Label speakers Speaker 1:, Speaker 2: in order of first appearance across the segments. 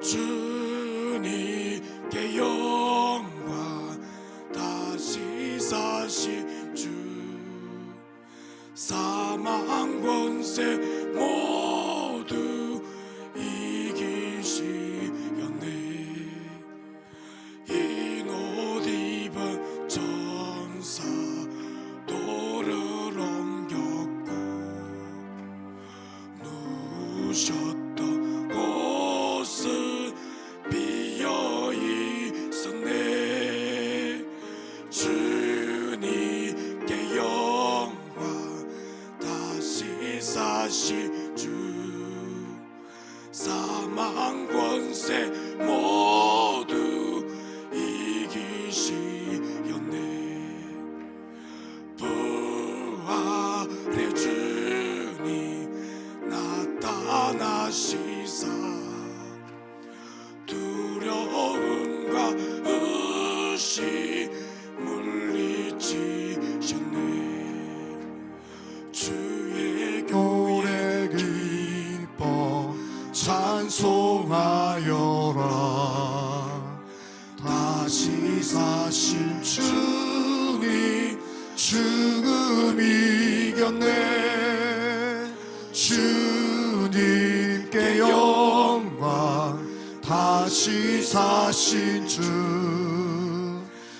Speaker 1: 주님께 영광 다시 사신 주. 사망 권세 모두 이기시었네. 흰옷 입은 전사 돌을 옮겼고 누우 사신 주. 사망 권세 모두 이기시었네. 부활의 주님 나타나시
Speaker 2: 찬송하여라. 다시 사신 주님 죽음 이겼네. 주님께 영광 다시 사신 주.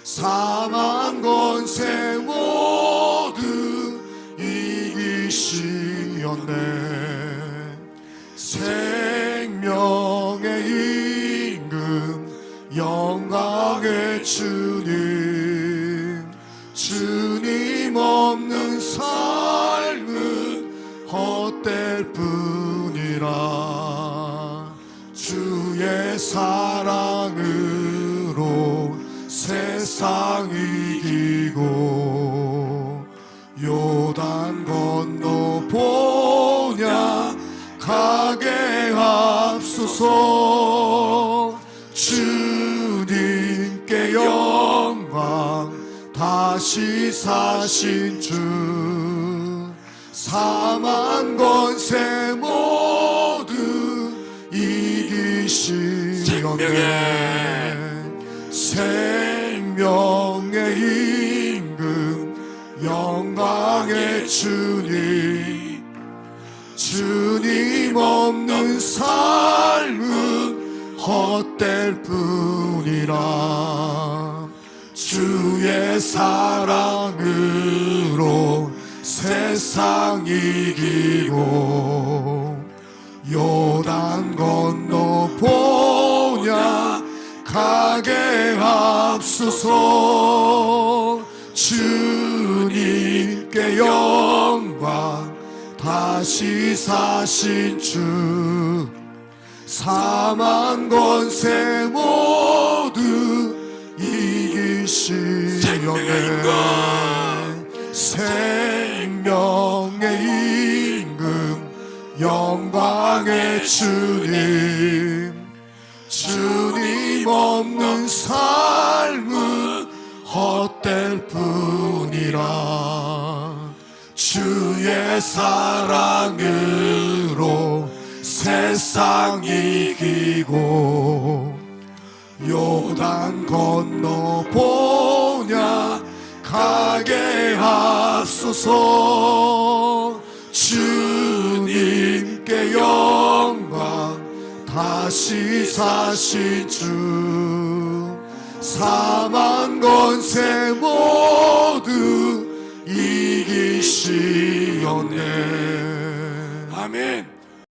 Speaker 2: 사망 권세 모 주님 주님 없는 삶은 헛될 뿐이라. 주의 사랑으로 세상 이기고 요단 건너 보냐 가게 앞서서 다시 사신 주 사망 권세 모두 이기시었네 생명의 임금 영광의 주님. 주님 없는 삶은 헛될 뿐이라 주의 사랑으로 세상 이기고 요단 건너 보냐 가게 앞서서 주님께 영광 다시 사신 주 사망 권세 이기시려네 생명의 임금 영광의 주님. 주님 없는 삶은 헛될 뿐이라. 주의 사랑으로 세상 이기고 요단 건너 가게 앞서서. 주님께 영광 다시 사신 주. 사망 권세 모두 이기시었네.
Speaker 1: 아멘